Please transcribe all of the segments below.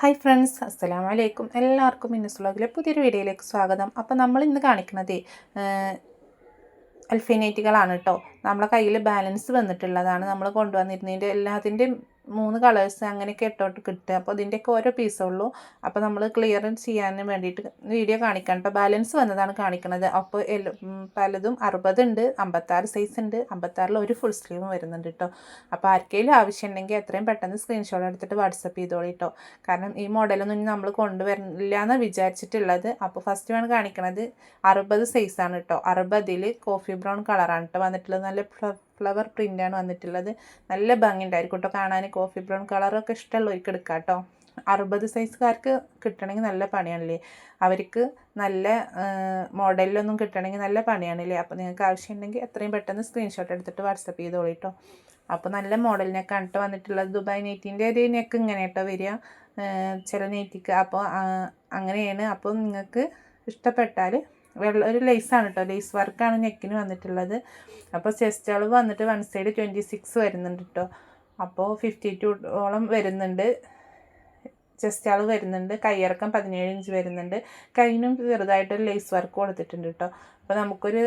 Hi friends അസ്സലാമു വലൈക്കും എല്ലാവർക്കും ഇന്നസ് പുതിയൊരു വീഡിയോയിലേക്ക് സ്വാഗതം. അപ്പോൾ നമ്മൾ ഇന്ന് കാണിക്കുന്നത് അൽഫിനേറ്റുകളാണ് കേട്ടോ നമ്മളെ കയ്യിൽ ബാലൻസ് വന്നിട്ടുള്ളതാണ്. നമ്മൾ കൊണ്ടുവന്നിരുന്നതിന്റെ എല്ലാത്തിന്റെയും മൂന്ന് കളേഴ്സ് അങ്ങനെയൊക്കെ ഇട്ടോട്ട് കിട്ടുക. അപ്പോൾ ഇതിന്റെയൊക്കെ ഓരോ പീസേ ഉള്ളൂ. അപ്പോൾ നമ്മൾ ക്ലിയർ ചെയ്യാൻ വേണ്ടിയിട്ട് വീഡിയോ കാണിക്കണം. കേട്ടോ ബാലൻസ് വന്നതാണ് കാണിക്കുന്നത് അപ്പോൾ പലതും അറുപതുണ്ട് അമ്പത്താറ് സൈസ് ഉണ്ട് അമ്പത്താറിൽ ഒരു ഫുൾ സ്ലീവും വരുന്നുണ്ട് കേട്ടോ അപ്പോൾ ആർക്കെങ്കിലും ആവശ്യമുണ്ടെങ്കിൽ എത്രയും പെട്ടെന്ന് സ്ക്രീൻഷോട്ട് എടുത്തിട്ട് വാട്സപ്പ് ചെയ്തോളി കേട്ടോ കാരണം ഈ മോഡലൊന്നും നമ്മൾ കൊണ്ടുവരില്ല എന്ന് വിചാരിച്ചിട്ടുള്ളത്. അപ്പോൾ ഫസ്റ്റ് വേണം കാണിക്കണത് അറുപത് സൈസാണ് കേട്ടോ അറുപതിൽ കോഫി ബ്രൗൺ കളറാണ് കേട്ടോ വന്നിട്ടുള്ളത്. നല്ല ഫ്ലവർ പ്രിന്റാണ് വന്നിട്ടുള്ളത്. നല്ല ഭംഗിയുണ്ടായിരിക്കും കേട്ടോ കാണാൻ കോഫി ബ്രൗൺ കളറൊക്കെ ഇഷ്ടമുള്ള ഒരിക്കൽ എടുക്കാം കേട്ടോ അറുപത് സൈസുകാർക്ക് കിട്ടണമെങ്കിൽ നല്ല പണിയാണല്ലേ? അവർക്ക് നല്ല മോഡലിലൊന്നും കിട്ടണമെങ്കിൽ നല്ല പണിയാണല്ലേ? അപ്പോൾ നിങ്ങൾക്ക് ആവശ്യമുണ്ടെങ്കിൽ എത്രയും പെട്ടെന്ന് സ്ക്രീൻഷോട്ട് എടുത്തിട്ട് വാട്സപ്പ് ചെയ്തോളൂ കേട്ടോ അപ്പോൾ നല്ല മോഡലിനെ കണ്ടിട്ട് വന്നിട്ടുള്ളത്. ദുബായ് നെയ്റ്റിന്റെ ഒരു നെക്ക് ഇങ്ങനെ കേട്ടോ വരിക. ചില നെയ്റ്റിക്ക് അപ്പോൾ അങ്ങനെയാണ്. അപ്പോൾ നിങ്ങൾക്ക് ഇഷ്ടപ്പെട്ടാൽ വെള്ള ഒരു ലേസാണ് കേട്ടോ ലേസ് വർക്കാണ് നെക്കിന് വന്നിട്ടുള്ളത്. അപ്പോൾ ചെസ്റ്റ് അളവ് വന്നിട്ട് വൺ സൈഡ് ട്വന്റി സിക്സ് വരുന്നുണ്ട് കേട്ടോ അപ്പോൾ ഫിഫ്റ്റി ടു ഓളം വരുന്നുണ്ട്. ചെസ്റ്റ് അളവ് വരുന്നുണ്ട്. കയ്യിറക്കം പതിനേഴ് ഇഞ്ച് വരുന്നുണ്ട്. കൈനും ചെറുതായിട്ടൊരു ലേസ് വർക്ക് കൊടുത്തിട്ടുണ്ട് കേട്ടോ അപ്പോൾ നമുക്കൊരു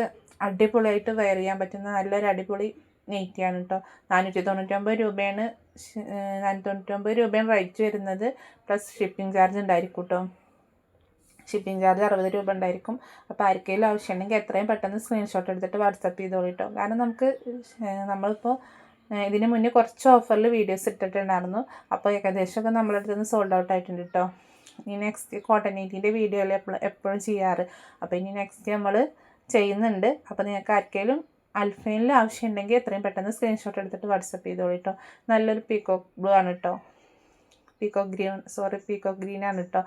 അടിപൊളിയായിട്ട് വെയർ ചെയ്യാൻ പറ്റുന്ന നല്ലൊരു അടിപൊളി നെയ്റ്റിയാണ് കേട്ടോ നാനൂറ്റി തൊണ്ണൂറ്റൊമ്പത് രൂപയാണ് നാനൂറ്റി തൊണ്ണൂറ്റൊമ്പത് രൂപയാണ് റേറ്റ് വരുന്നത്. പ്ലസ് ഷിപ്പിംഗ് ചാർജ് ഉണ്ടായിരിക്കും കേട്ടോ ഷിപ്പിംഗ് ചാർജ് അറുപത് രൂപ ഉണ്ടായിരിക്കും. അപ്പോൾ ആർക്കെങ്കിലും ആവശ്യമുണ്ടെങ്കിൽ എത്രയും പെട്ടെന്ന് സ്ക്രീൻഷോട്ട് എടുത്തിട്ട് വാട്സപ്പ് ചെയ്തോളൂ കേട്ടോ കാരണം നമുക്ക് നമ്മളിപ്പോൾ ഇതിന് മുന്നേ കുറച്ച് ഓഫറിൽ വീഡിയോസ് ഇട്ടിട്ടുണ്ടായിരുന്നു. അപ്പോൾ ഏകദേശമൊക്കെ നമ്മളെ അടുത്ത് നിന്ന് സോൾഡ് ഔട്ട് ആയിട്ടുണ്ട് കേട്ടോ ഇനി നെക്സ്റ്റ് കോട്ടൺ നൈറ്റിന്റെ വീഡിയോ എപ്പോഴും എപ്പോഴും ചെയ്യാറ്. അപ്പോൾ ഇനി നെക്സ്റ്റ് നമ്മൾ ചെയ്യുന്നുണ്ട്. അപ്പോൾ നിങ്ങൾക്ക് ആർക്കെങ്കിലും അൽഫൈനിൽ ആവശ്യമുണ്ടെങ്കിൽ എത്രയും പെട്ടെന്ന് സ്ക്രീൻഷോട്ട് എടുത്തിട്ട് വാട്സപ്പ് ചെയ്തോളൂ കേട്ടോ നല്ലൊരു പീക്കോക്ക് ബ്ലൂ ആണ് കേട്ടോ peacock green sorry peacock green ആണ് കേട്ടോ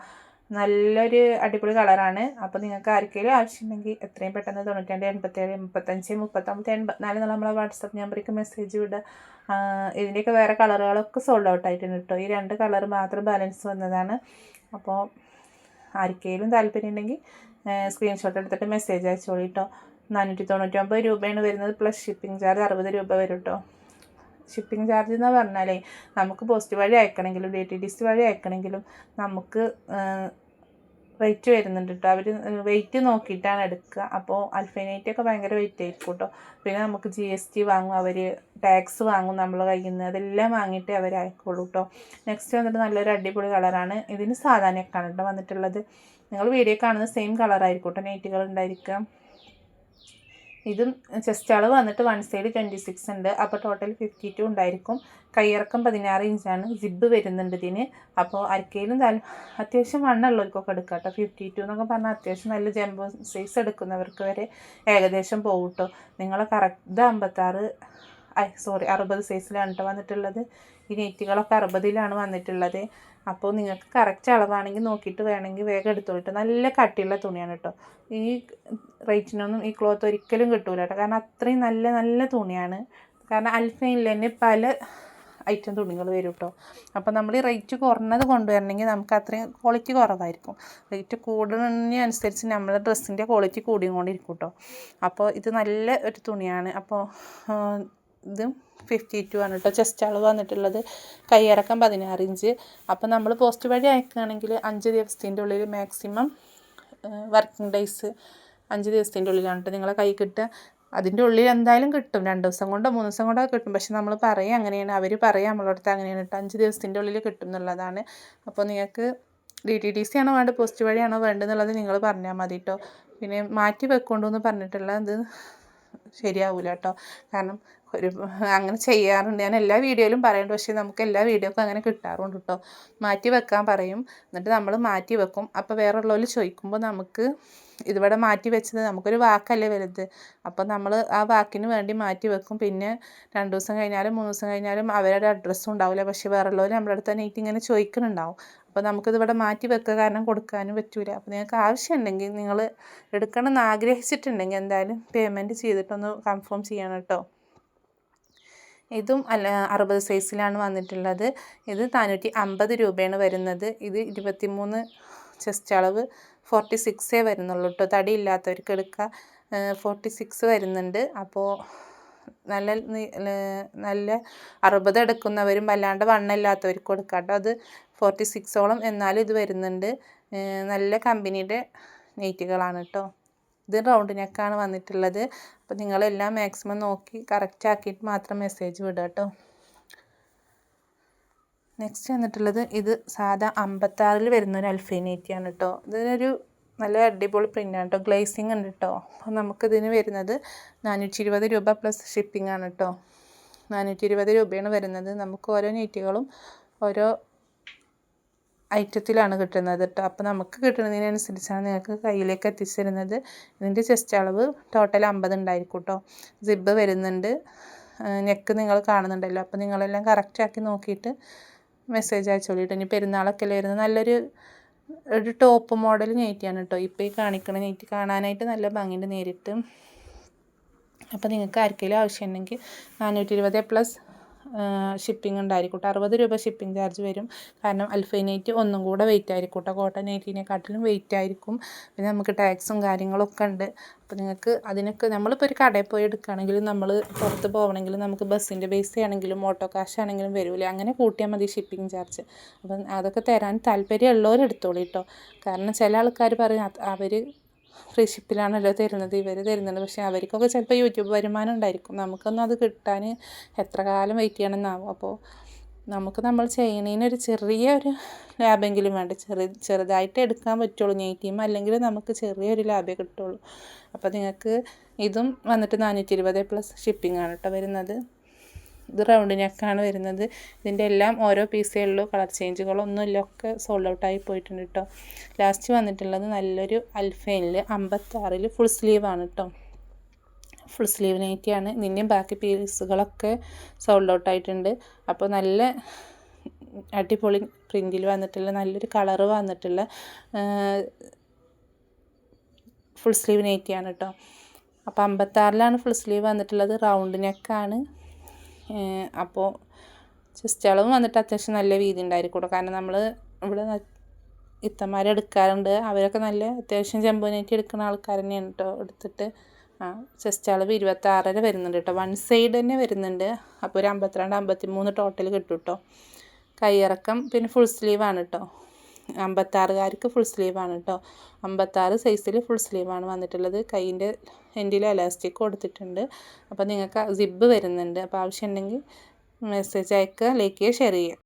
നല്ലൊരു അടിപൊളി കളറാണ്. അപ്പോൾ നിങ്ങൾക്ക് ആർക്കെങ്കിലും ആവശ്യമുണ്ടെങ്കിൽ എത്രയും പെട്ടെന്ന് തൊണ്ണൂറ്റിരണ്ട് എൺപത്തേഴ് മുപ്പത്തഞ്ച് മുപ്പത്തൊമ്പത് എൺപത്തിനാല് എന്നുള്ള നമ്മളെ വാട്സപ്പ് നമ്പറിലേക്ക് മെസ്സേജ് വിടുക. ഇതിന്റെയൊക്കെ വേറെ കളറുകളൊക്കെ സോൾഡ് ഔട്ട് ആയിട്ടുണ്ട് കേട്ടോ ഈ രണ്ട് കളർ മാത്രം ബാലൻസ് വന്നതാണ്. അപ്പോൾ ആർക്കെങ്കിലും താല്പര്യം ഉണ്ടെങ്കിൽ സ്ക്രീൻഷോട്ട് എടുത്തിട്ട് മെസ്സേജ് അയച്ചോളൂ കേട്ടോ നാനൂറ്റി തൊണ്ണൂറ്റി ഒമ്പത് രൂപയാണ് വരുന്നത് പ്ലസ് ഷിപ്പിംഗ് ചാർജ് അറുപത് രൂപ വരും കേട്ടോ ഷിപ്പിംഗ് ചാർജ് എന്ന് പറഞ്ഞാലേ നമുക്ക് പോസ്റ്റ് വഴി അയക്കണമെങ്കിലും ഡി ടി ഡി സി വഴി അയക്കണമെങ്കിലും നമുക്ക് റേറ്റ് വരുന്നുണ്ട് കേട്ടോ അവർ വെയിറ്റ് നോക്കിയിട്ടാണ് എടുക്കുക അപ്പോൾ അൽഫൈനൈറ്റൊക്കെ ഭയങ്കര വെയിറ്റ് ആയിരിക്കും കേട്ടോ പിന്നെ നമുക്ക് ജി എസ് ടി വാങ്ങും അവർ ടാക്സ് വാങ്ങും നമ്മൾ കയ്യിൽ നിന്ന് അതെല്ലാം വാങ്ങിയിട്ടേ അവർ അയക്കുള്ളൂ കേട്ടോ നെക്സ്റ്റ് വന്നിട്ട് നല്ലൊരു അടിപൊളി കളറാണ് ഇതിന് സാധാരണയൊക്കെയാണ് കേട്ടോ വന്നിട്ടുള്ളത്. നിങ്ങൾ വീഡിയോ കാണുന്ന സെയിം കളറായിരിക്കും കേട്ടോ നൈറ്റുകൾ ഉണ്ടായിരിക്കുക ഇതും ചെസ്റ്റ് അളവ് വന്നിട്ട് വൺ സൈഡ് ട്വന്റി സിക്സ് ഉണ്ട്. അപ്പോൾ ടോട്ടൽ ഫിഫ്റ്റി ടു ഉണ്ടായിരിക്കും. കയ്യിറക്കം പതിനാറ് ഇഞ്ചാണ് സിബ് വരുന്നുണ്ട് ഇതിന്. അപ്പോൾ അരക്കയിലും താൽ അത്യാവശ്യം വണ്ണുള്ളവർക്കൊക്കെ എടുക്കാം കേട്ടോ ഫിഫ്റ്റി ടു എന്നൊക്കെ പറഞ്ഞാൽ അത്യാവശ്യം നല്ല ജംബോ സൈസ് എടുക്കുന്നവർക്ക് വരെ ഏകദേശം പോകും കേട്ടോ നിങ്ങളെ കറക്റ്റ് അമ്പത്താറ് സോറി അറുപത് സൈസിലാണ് കേട്ടോ വന്നിട്ടുള്ളത്. ഈ നെറ്റുകളൊക്കെ അറുപതിലാണ് വന്നിട്ടുള്ളത്. അപ്പോൾ നിങ്ങൾക്ക് കറക്റ്റ് അളവാണെങ്കിൽ നോക്കിയിട്ട് വേണമെങ്കിൽ വേഗം എടുത്തോളിട്ട്. നല്ല കട്ടിയുള്ള തുണിയാണ് കേട്ടോ. ഈ റേറ്റിനൊന്നും ഈ ക്ലോത്ത് ഒരിക്കലും കിട്ടൂല കേട്ടോ. കാരണം അത്രയും നല്ല നല്ല തുണിയാണ്. കാരണം അൽഫൈനിൽ തന്നെ പല ഐറ്റം തുണികൾ വരും കേട്ടോ. അപ്പോൾ നമ്മൾ ഈ റേറ്റ് കുറഞ്ഞത് കൊണ്ടുവരണമെങ്കിൽ നമുക്ക് അത്രയും ക്വാളിറ്റി കുറവായിരിക്കും. റേറ്റ് കൂടുന്നതിനനുസരിച്ച് നമ്മുടെ ഡ്രസ്സിന്റെ ക്വാളിറ്റി കൂടിയും കൊണ്ടിരിക്കും കേട്ടോ. അപ്പോൾ ഇത് നല്ല ഒരു തുണിയാണ്. അപ്പോൾ ഇത് ഫിഫ്റ്റി ടു ആണ് കേട്ടോ ചെസ്റ്റ് അളവ് വന്നിട്ടുള്ളത് കൈയിറക്കം പതിനാറ് ഇഞ്ച് അപ്പോൾ നമ്മൾ പോസ്റ്റ് വഴി അയക്കുകയാണെങ്കിൽ അഞ്ച് ദിവസത്തിന്റെ ഉള്ളിൽ മാക്സിമം വർക്കിംഗ് ഡേയ്സ് അഞ്ച് ദിവസത്തിന്റെ ഉള്ളിലാണ് കേട്ടോ നിങ്ങളെ കൈ കിട്ടുക. അതിന്റെ ഉള്ളിൽ എന്തായാലും കിട്ടും. രണ്ട് ദിവസം കൊണ്ടോ മൂന്ന് ദിവസം കൊണ്ടോ കിട്ടും. പക്ഷെ നമ്മൾ പറയുക അങ്ങനെയാണ്. അവർ നമ്മളുടെ അടുത്ത് അങ്ങനെയാണ് കേട്ടോ അഞ്ച് ദിവസത്തിന്റെ ഉള്ളിൽ കിട്ടും എന്നുള്ളതാണ്. അപ്പോൾ നിങ്ങൾക്ക് ഡി ടി ടി സി ആണോ വേണ്ടത് പോസ്റ്റ് വഴിയാണോ വേണ്ടതെന്നുള്ളത് നിങ്ങൾ പറഞ്ഞാൽ മതി കേട്ടോ പിന്നെ മാറ്റി വെക്കൊണ്ടു എന്ന് പറഞ്ഞിട്ടുള്ള ഇത് ശരിയാവില്ല കേട്ടോ കാരണം ഒരു അങ്ങനെ ചെയ്യാറുണ്ട്. ഞാൻ എല്ലാ വീഡിയോയിലും പറയുന്നുണ്ട് പക്ഷേ നമുക്ക് എല്ലാ വീഡിയോക്കും അങ്ങനെ കിട്ടാറുണ്ട് കേട്ടോ മാറ്റി വെക്കാൻ പറയും. എന്നിട്ട് നമ്മൾ മാറ്റി വെക്കും. അപ്പോൾ വേറെ ഉള്ളവർ ചോദിക്കുമ്പോൾ നമുക്ക് ഇതിവിടെ മാറ്റി വെച്ചത് നമുക്കൊരു വാക്കല്ലേ വലുത്? അപ്പോൾ നമ്മൾ ആ വാക്കിന് വേണ്ടി മാറ്റി വെക്കും. പിന്നെ രണ്ട് ദിവസം കഴിഞ്ഞാലും മൂന്ന് ദിവസം കഴിഞ്ഞാലും അവരുടെ അഡ്രസ്സും ഉണ്ടാവില്ല പക്ഷേ വേറെ ഉള്ളവർ നമ്മുടെ അടുത്ത് തന്നെ ഇങ്ങനെ ചോദിക്കുന്നുണ്ടാവും അപ്പോൾ നമുക്കിതിവിടെ മാറ്റി വെക്കുക കാരണം കൊടുക്കാനും പറ്റൂല. അപ്പോൾ നിങ്ങൾക്ക് ആവശ്യമുണ്ടെങ്കിൽ നിങ്ങൾ എടുക്കണം എന്ന് ആഗ്രഹിച്ചിട്ടുണ്ടെങ്കിൽ എന്തായാലും പേയ്മെന്റ് ചെയ്തിട്ടൊന്ന് കൺഫേം ചെയ്യണം കേട്ടോ ഇതും അല്ല അറുപത് സൈസിലാണ് വന്നിട്ടുള്ളത്. ഇത് നാനൂറ്റി അമ്പത് രൂപയാണ് വരുന്നത്. ഇത് ഇരുപത്തി മൂന്ന് ചെസ്റ്റ് അളവ് ഫോർട്ടി സിക്സേ വരുന്നുള്ളൂ കേട്ടോ തടി ഇല്ലാത്തവർക്ക് എടുക്കുക ഫോർട്ടി സിക്സ് വരുന്നുണ്ട്. അപ്പോൾ നല്ല നല്ല അറുപത് എടുക്കുന്നവരും വല്ലാണ്ട് വണ്ണമില്ലാത്തവർക്ക് കൊടുക്കാം കേട്ടോ അത് ഫോർട്ടി സിക്സോളം എന്നാലും ഇത് വരുന്നുണ്ട്. നല്ല കമ്പനിയുടെ നെയ്റ്റുകളാണ് കേട്ടോ ഇത് റൗണ്ട് നെക്കാണ് വന്നിട്ടുള്ളത്. അപ്പോൾ നിങ്ങളെല്ലാം മാക്സിമം നോക്കി കറക്റ്റ് ആക്കിയിട്ട് മാത്രം മെസ്സേജ് വിടുക കേട്ടോ നെക്സ്റ്റ് വന്നിട്ടുള്ളത് ഇത് സാധാ അമ്പത്താറിൽ വരുന്ന ഒരു അൽഫൈനേറ്റിയാണ് കേട്ടോ ഇതിനൊരു നല്ല അടിപൊളി പ്രിന്റാണ് കേട്ടോ ഗ്ലേസിങ് ഉണ്ട് കേട്ടോ അപ്പോൾ നമുക്കിതിന് വരുന്നത് നാനൂറ്റി ഇരുപത് രൂപ പ്ലസ് ഷിപ്പിംഗ് ആണ് കേട്ടോ നാനൂറ്റി ഇരുപത് രൂപയാണ് വരുന്നത്. നമുക്ക് ഓരോ നെറ്റുകളും ഓരോ ഐറ്റത്തിലാണ് കിട്ടുന്നത് കേട്ടോ. അപ്പോൾ നമുക്ക് കിട്ടുന്നതിനനുസരിച്ചാണ് നിങ്ങൾക്ക് കയ്യിലേക്ക് എത്തിച്ചിരുന്നത്. ഇതിന്റെ ചെസ്റ്റ് അളവ് ടോട്ടൽ അമ്പത് ഉണ്ടായിരിക്കും കേട്ടോ. സിബ് വരുന്നുണ്ട്. നെക്ക് നിങ്ങൾ കാണുന്നുണ്ടല്ലോ. അപ്പോൾ നിങ്ങളെല്ലാം കറക്റ്റാക്കി നോക്കിയിട്ട് മെസ്സേജ് അയച്ചോളിട്ടോ. ഇനി പെരുന്നാളൊക്കെ വരുന്നത്? നല്ലൊരു ഒരു ടോപ്പ് മോഡൽ നെയ്റ്റിയാണ് കേട്ടോ. ഇപ്പോൾ ഈ കാണിക്കണ നെയ്റ്റ് കാണാനായിട്ട് നല്ല ഭംഗിയുണ്ട് നേരിട്ട്. അപ്പോൾ നിങ്ങൾക്ക് ആർക്കെങ്കിലും ആവശ്യമുണ്ടെങ്കിൽ നാനൂറ്റി ഇരുപത് പ്ലസ് ഷിപ്പിംഗ് കേട്ടോ അറുപത് രൂപ ഷിപ്പിംഗ് ചാർജ് വരും. കാരണം അൽഫൈനൈറ്റ് ഒന്നും കൂടെ വെയിറ്റ് ആയിരിക്കും കേട്ടോ കോട്ടൺ നൈറ്റിനെക്കാട്ടിലും വെയിറ്റ് ആയിരിക്കും. പിന്നെ നമുക്ക് ടാക്സും കാര്യങ്ങളൊക്കെ ഉണ്ട്. അപ്പോൾ നിങ്ങൾക്ക് അതിനൊക്കെ നമ്മളിപ്പോൾ ഒരു കടയിൽ പോയി എടുക്കുകയാണെങ്കിലും നമ്മൾ പുറത്ത് പോകണമെങ്കിലും നമുക്ക് ബസ്സിന്റെ ബേസ് ആണെങ്കിലും ഓട്ടോ കാശ് ആണെങ്കിലും വരില്ലേ അങ്ങനെ കൂട്ടിയാൽ മതി ഷിപ്പിംഗ് ചാർജ് അപ്പം അതൊക്കെ തരാൻ താല്പര്യമുള്ളവരെടുത്തോളൂ കേട്ടോ കാരണം ചില ആൾക്കാർ പറയും അവർ ഫ്രീ ഷിപ്പിലാണല്ലോ തരുന്നത്. ഇവർ തരുന്നത് പക്ഷേ അവർക്കൊക്കെ ചിലപ്പോൾ യൂട്യൂബ് വരുമാനം ഉണ്ടായിരിക്കും. നമുക്കൊന്നും അത് കിട്ടാൻ എത്ര കാലം വെയിറ്റ് ചെയ്യണമെന്നാവും അപ്പോൾ നമുക്ക് നമ്മൾ ചെയ്യണതിനൊരു ചെറിയ ഒരു ലാഭെങ്കിലും വേണ്ട. ചെറു ചെറുതായിട്ട് എടുക്കാൻ പറ്റുള്ളൂ. നെയ്റ്റീം അല്ലെങ്കിൽ നമുക്ക് ചെറിയൊരു ലാഭേ കിട്ടുള്ളൂ. അപ്പോൾ നിങ്ങൾക്ക് ഇതും വന്നിട്ട് നാനൂറ്റി ഇരുപത് പ്ലസ് ഷിപ്പിംഗ് ആണ് കേട്ടോ വരുന്നത്. ഇത് റൗണ്ട് നെക്കാണ് വരുന്നത്. ഇതിന്റെ എല്ലാം ഓരോ പീസേ ഉള്ളൂ. കളർ ചേഞ്ചുകളൊന്നുമില്ല ഒക്കെ സോൾഡ് ഔട്ടായി പോയിട്ടുണ്ട് കേട്ടോ ലാസ്റ്റ് വന്നിട്ടുള്ളത് നല്ലൊരു അൽഫൈനിൽ അമ്പത്താറിൽ ഫുൾ സ്ലീവാണ് കേട്ടോ ഫുൾ സ്ലീവ് നൈറ്റിയാണ് ഇതിന്റെയും ബാക്കി പീസുകളൊക്കെ സോൾഡ് ഔട്ട് ആയിട്ടുണ്ട്. അപ്പോൾ നല്ല അടിപൊളി പ്രിന്റിൽ വന്നിട്ടുള്ള നല്ലൊരു കളറ് വന്നിട്ടുള്ള ഫുൾ സ്ലീവ് നൈറ്റിയാണ് കേട്ടോ അപ്പോൾ അമ്പത്താറിലാണ് ഫുൾ സ്ലീവ് വന്നിട്ടുള്ളത്. റൗണ്ട് നെക്കാണ് അപ്പോൾ ചെസ്റ്റ് അളവ് വന്നിട്ട് അത്യാവശ്യം നല്ല വീതി ഉണ്ടായിരിക്കും കാരണം നമ്മൾ ഇവിടെ ഇത്തന്മാരെ എടുക്കാറുണ്ട്. അവരൊക്കെ നല്ല അത്യാവശ്യം ചെമ്പൂനേറ്റ് എടുക്കുന്ന ആൾക്കാർ തന്നെയാണ് കേട്ടോ എടുത്തിട്ട്. ആ ചെസ്റ്റ് അളവ് ഇരുപത്താറര വരുന്നുണ്ട് കേട്ടോ വൺ സൈഡ് തന്നെ വരുന്നുണ്ട്. അപ്പോൾ ഒരു അമ്പത്തിരണ്ട് അമ്പത്തി മൂന്ന് ടോട്ടൽ കിട്ടും കേട്ടോ കൈയിറക്കം പിന്നെ ഫുൾ സ്ലീവാണ് കേട്ടോ അമ്പത്താറുകാർക്ക് ഫുൾ സ്ലീവാണ് കേട്ടോ അമ്പത്താറ് സൈസിൽ ഫുൾ സ്ലീവാണ് വന്നിട്ടുള്ളത്. കൈയിന്റെ എൻഡിൽ എലാസ്റ്റിക് കൊടുത്തിട്ടുണ്ട്. അപ്പോൾ നിങ്ങൾക്ക് സിബ്ബ് വരുന്നുണ്ട്. അപ്പോൾ ആവശ്യമുണ്ടെങ്കിൽ മെസ്സേജ് അയക്കുക ലൈക്ക് ചെയ്യുക ഷെയർ ചെയ്യുക.